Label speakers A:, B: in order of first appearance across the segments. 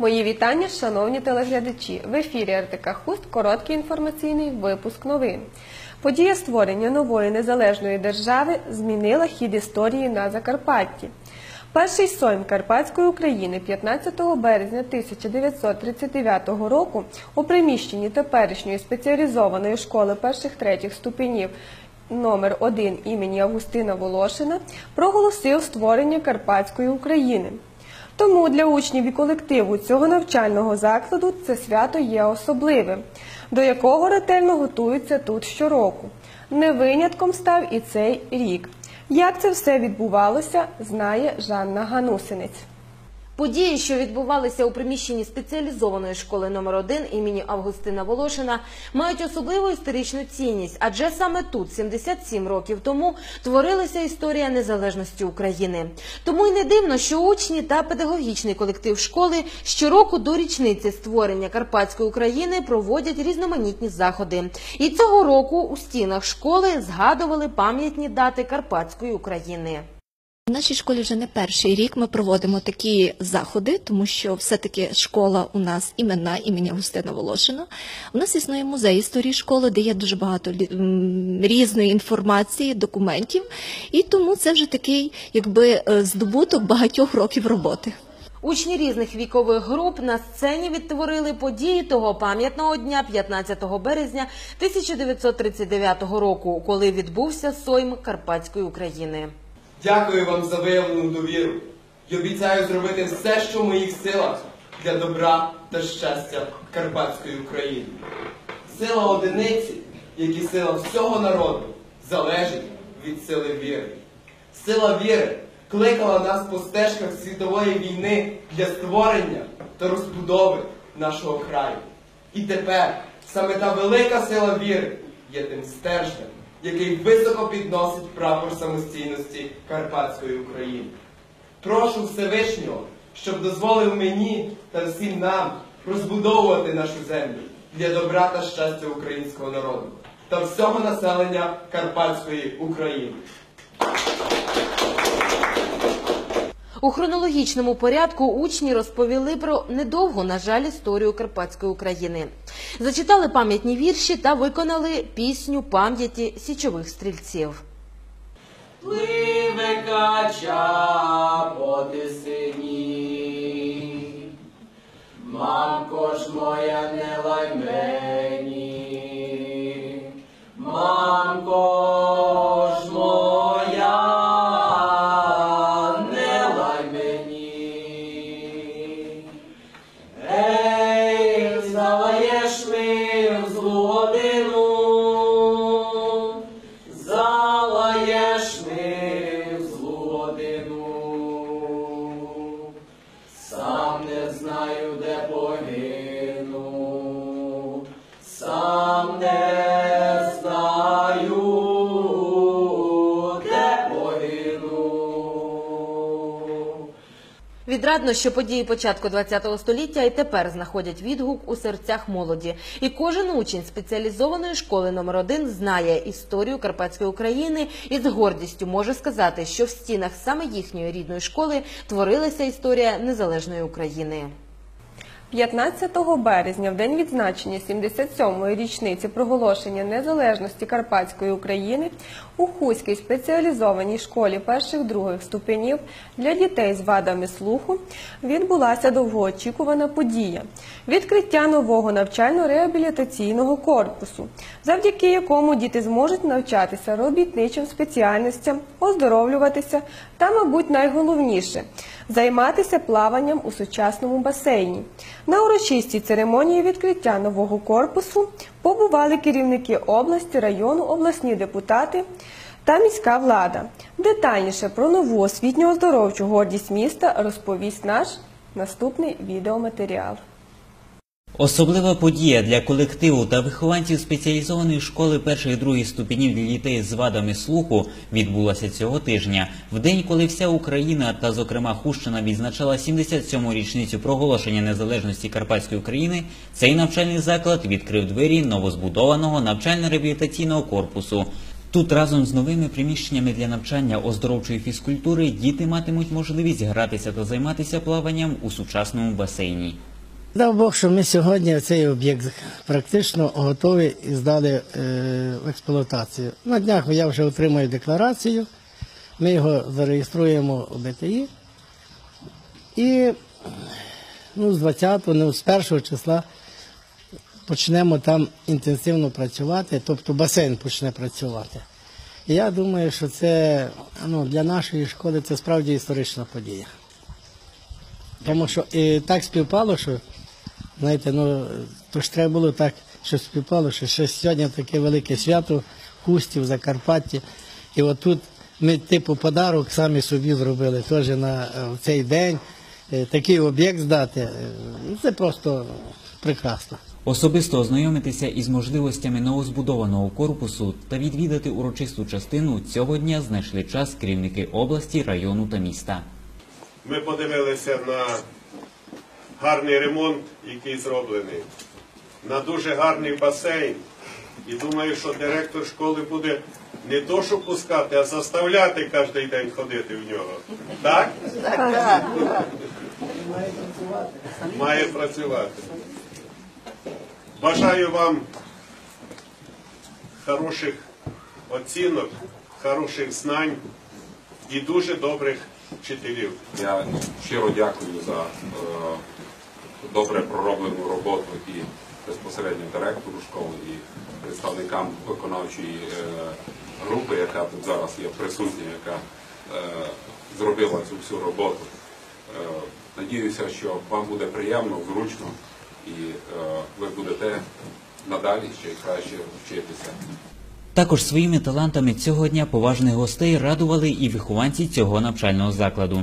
A: Мої вітання, шановні телеглядачі. В ефірі РТК Хуст короткий інформаційний випуск новин. Подія створення нової незалежної держави змінила хід історії на Закарпатті. Перший сойм Карпатської України 15 березня 1939 року у приміщенні теперішньої спеціалізованої школи перших третіх ступенів номер 1 імені Августина Волошина проголосив створення Карпатської України. Тому для учнів і колективу цього навчального закладу це свято є особливим, до якого ретельно готуються тут щороку. Не винятком став і цей рік. Як це все відбувалося, знає Жанна Ганусинець.
B: Події, що відбувалися у приміщенні спеціалізованої школи номер 1 імені Августина Волошина, мають особливу історичну цінність, адже саме тут, 77 років тому, творилася історія незалежності України. Тому й не дивно, що учні та педагогічний колектив школи щороку до річниці створення Карпатської України проводять різноманітні заходи. І цього року у стінах школи згадували пам'ятні дати Карпатської України.
C: В нашій школі вже не перший рік ми проводимо такі заходи, тому що все-таки школа у нас іменна імені Густина Волошина. У нас існує музей історії школи, де є дуже багато різної інформації, документів, і тому це вже такий, якби е, здобуток багатьох років роботи.
B: Учні різних вікових груп на сцені відтворили події того пам'ятного дня 15 березня 1939 року, коли відбувся сойм Карпатської України.
D: Дякую вам за виявлену довіру і обіцяю зробити все, що в моїх силах для добра та щастя Карпатської України. Сила одиниці, як і сила всього народу, залежить від сили віри. Сила віри кликала нас по стежках світової війни для створення та розбудови нашого краю. І тепер саме та велика сила віри є тим стержнем, який високо підносить прапор самостійності Карпатської України. Прошу Всевишнього, щоб дозволив мені та всім нам розбудовувати нашу землю для добра та щастя українського народу та всього населення Карпатської України.
B: У хронологічному порядку учні розповіли про недовгу, на жаль, історію Карпатської України. Зачитали пам'ятні вірші та виконали пісню пам'яті січових стрільців.
D: Пливе кача по тисині, мамко ж моя не лай мені, мамко
B: Відрадно, що події початку ХХ століття і тепер знаходять відгук у серцях молоді. І кожен учень спеціалізованої школи номер 1 знає історію Карпатської України і з гордістю може сказати, що в стінах саме їхньої рідної школи творилася історія незалежної України.
A: 15 березня, в день відзначення 77-ї річниці проголошення незалежності Карпатської України, у Хуській спеціалізованій школі перших-других ступенів для дітей з вадами слуху відбулася довгоочікувана подія відкриття нового навчально-реабілітаційного корпусу, завдяки якому діти зможуть навчатися робітничим спеціальностям, оздоровлюватися та, мабуть, найголовніше займатися плаванням у сучасному басейні. На урочистій церемонії відкриття нового корпусу побували керівники області, району, обласні депутати та міська влада. Детальніше про нову освітньо-оздоровчу гордість міста розповість наш наступний відеоматеріал.
E: Особлива подія для колективу та вихованців спеціалізованої школи перших і других ступенів для дітей з вадами слуху відбулася цього тижня, в день, коли вся Україна та, зокрема, Хущина відзначала 77-му річницю проголошення незалежності Карпатської України. Цей навчальний заклад відкрив двері новозбудованого навчально-реабілітаційного корпусу. Тут разом з новими приміщеннями для навчання оздоровчої фізкультури діти матимуть можливість гратися та займатися плаванням у сучасному басейні.
F: Дав Бог, що ми сьогодні цей об'єкт практично готові і здали е, в експлуатацію. На днях я вже отримаю декларацію, ми його зареєструємо у БТІ і ну, з 20-го, ну, з 1 числа почнемо там інтенсивно працювати, тобто басейн почне працювати. І я думаю, що це ну, для нашої школи це справді історична подія. Тому що і так співпало, що знаєте, ну то ж треба було так, щоб співпало, що ще сьогодні таке велике свято в Хусті, в Закарпатті. І отут ми типу подарок самі собі зробили теж на е, в цей день. Е, Такий об'єкт здати. е, ну, Це просто прекрасно.
E: Особисто ознайомитися із можливостями новозбудованого корпусу та відвідати урочисту частину цього дня знайшли час керівники області, району та міста.
G: Ми подивилися на гарний ремонт, який зроблений, на дуже гарний басейн. І думаю, що директор школи буде не то, що пускати, а заставляти кожен день ходити в нього. Так? Має працювати. Бажаю вам хороших оцінок, хороших знань і дуже добрих вчителів.
H: Я щиро дякую за е, добре пророблену роботу і безпосередньо директору школи і представникам виконавчої е, групи, яка тут зараз є присутня, яка е, зробила цю всю роботу. Е, надіюся, що вам буде приємно, зручно і ви будете надалі ще краще вчитися.
E: Також своїми талантами цього дня поважних гостей радували і вихованці цього навчального закладу.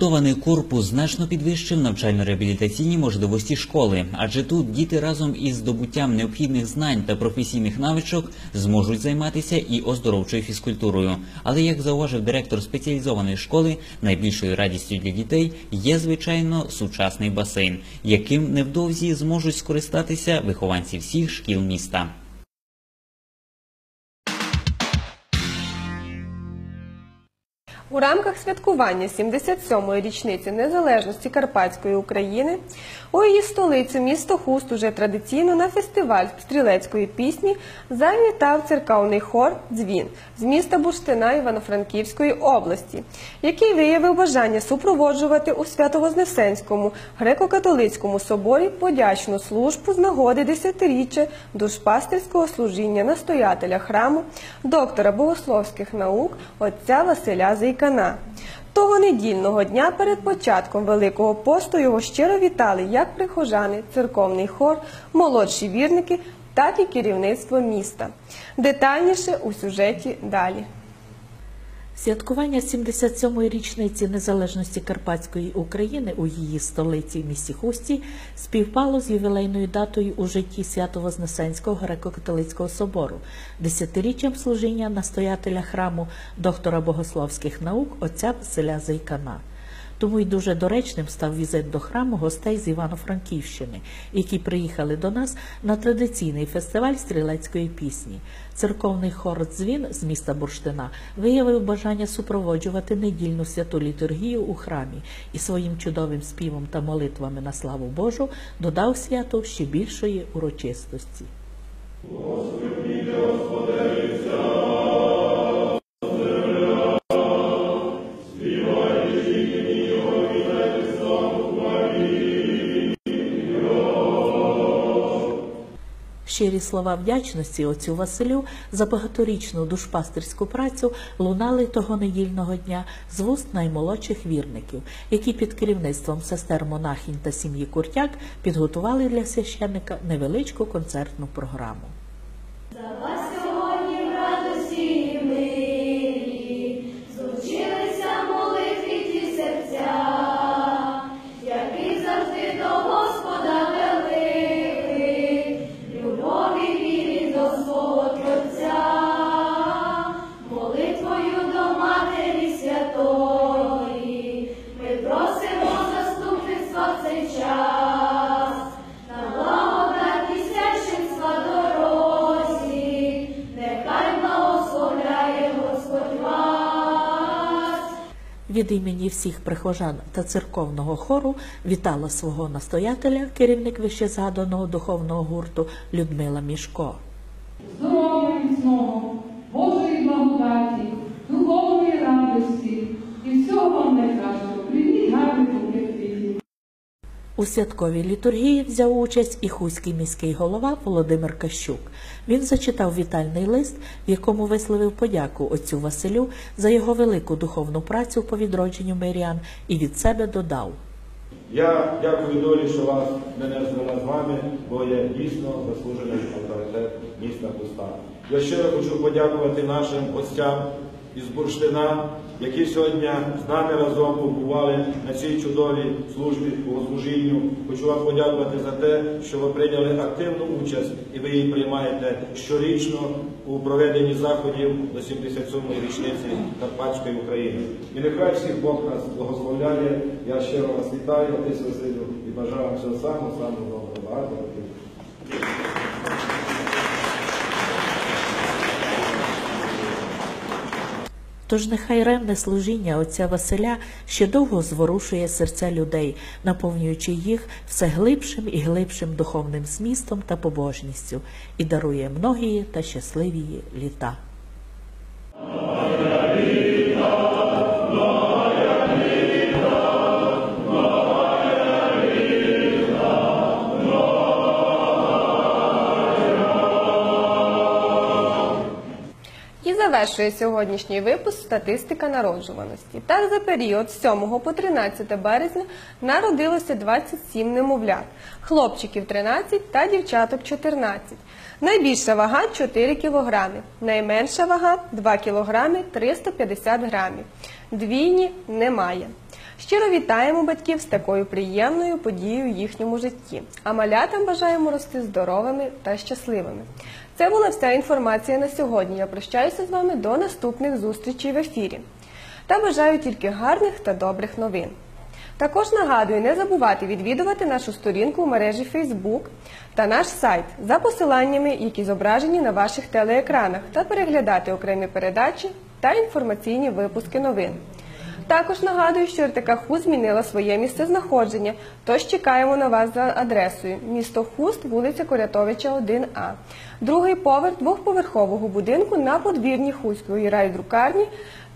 E: Новозбудований корпус значно підвищив навчально-реабілітаційні можливості школи, адже тут діти разом із здобуттям необхідних знань та професійних навичок зможуть займатися і оздоровчою фізкультурою. Але як зауважив директор спеціалізованої школи, найбільшою радістю для дітей є звичайно сучасний басейн, яким невдовзі зможуть скористатися вихованці всіх шкіл міста.
A: У рамках святкування 77-ї річниці незалежності Карпатської України у її столицю місто Хуст уже традиційно на фестиваль стрілецької пісні завітав церковний хор Дзвін з міста Буштина Івано-Франківської області, який виявив бажання супроводжувати у Свято-Вознесенському греко-католицькому соборі подячну службу з нагоди десятиріччя душпастерського служіння настоятеля храму, доктора богословських наук отця Василя Зайкана. Того недільного дня перед початком Великого посту його щиро вітали як прихожани, церковний хор, молодші вірники, так і керівництво міста. Детальніше у сюжеті далі.
I: Святкування 77-ї річниці незалежності Карпатської України у її столиці місті Хусті співпало з ювілейною датою у житті Свято-Вознесенського греко-католицького собору, десятиріччям служіння настоятеля храму доктора богословських наук отця Василя Зайкана. Тому й дуже доречним став візит до храму гостей з Івано-Франківщини, які приїхали до нас на традиційний фестиваль стрілецької пісні. Церковний хор дзвін з міста Бурштина виявив бажання супроводжувати недільну святу літургію у храмі і своїм чудовим співом та молитвами на славу Божу додав свято ще більшої урочистості. Щирі слова вдячності отцю Василю за багаторічну душпастерську працю лунали того недільного дня з вуст наймолодших вірників, які під керівництвом сестер монахінь та сім'ї Куртяк підготували для священника невеличку концертну програму. Від імені всіх прихожан та церковного хору вітала свого настоятеля, керівник вищезгаданого духовного гурту Людмила Мішко. У святковій літургії взяв участь і хуський міський голова Володимир Кащук. Він зачитав вітальний лист, в якому висловив подяку отцю Василю за його велику духовну працю по відродженню мирян і від себе додав.
J: Я дякую долі, що вас мене звела з вами, бо я дійсно заслужений авторитет міста Хуста. Я щиро хочу подякувати нашим отцям із Бурштина, які сьогодні з нами разом побували на цій чудовій службі богослужінню. Хочу вам подякувати за те, що ви прийняли активну участь і ви її приймаєте щорічно у проведенні заходів до 77-ї річниці Карпатської України. І нехай всіх Бог нас благословляє. Я щиро вас вітаю, отець Василю, і бажаю вам всього самого, самого доброго. Багато років.
I: Тож нехай ревне служіння отця Василя ще довго зворушує серця людей, наповнюючи їх все глибшим і глибшим духовним змістом та побожністю, і дарує многії та щасливі літа.
A: Завершує сьогоднішній випуск статистика народжуваності. Так, за період з 7 по 13 березня народилося 27 немовлят, хлопчиків 13 та дівчаток 14. Найбільша вага 4 кілограми, найменша вага 2 кілограми 350 грамів. Двійні немає. Щиро вітаємо батьків з такою приємною подією в їхньому житті. А малятам бажаємо рости здоровими та щасливими. Це була вся інформація на сьогодні. Я прощаюся з вами до наступних зустрічей в ефірі. Та бажаю тільки гарних та добрих новин. Також нагадую не забувати відвідувати нашу сторінку у мережі Facebook та наш сайт за посиланнями, які зображені на ваших телеекранах, та переглядати окремі передачі та інформаційні випуски новин. Також нагадую, що РТК Хуст змінила своє місце знаходження, тож чекаємо на вас за адресою місто Хуст, вулиця Корятовича, 1А. Другий поверх двохповерхового будинку на подвір'ї Хуської райдрукарні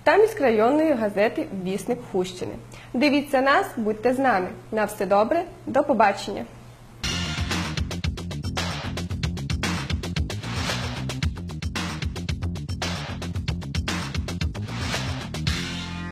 A: та міськрайонної газети Вісник Хущини. Дивіться нас, будьте з нами. На все добре, до побачення!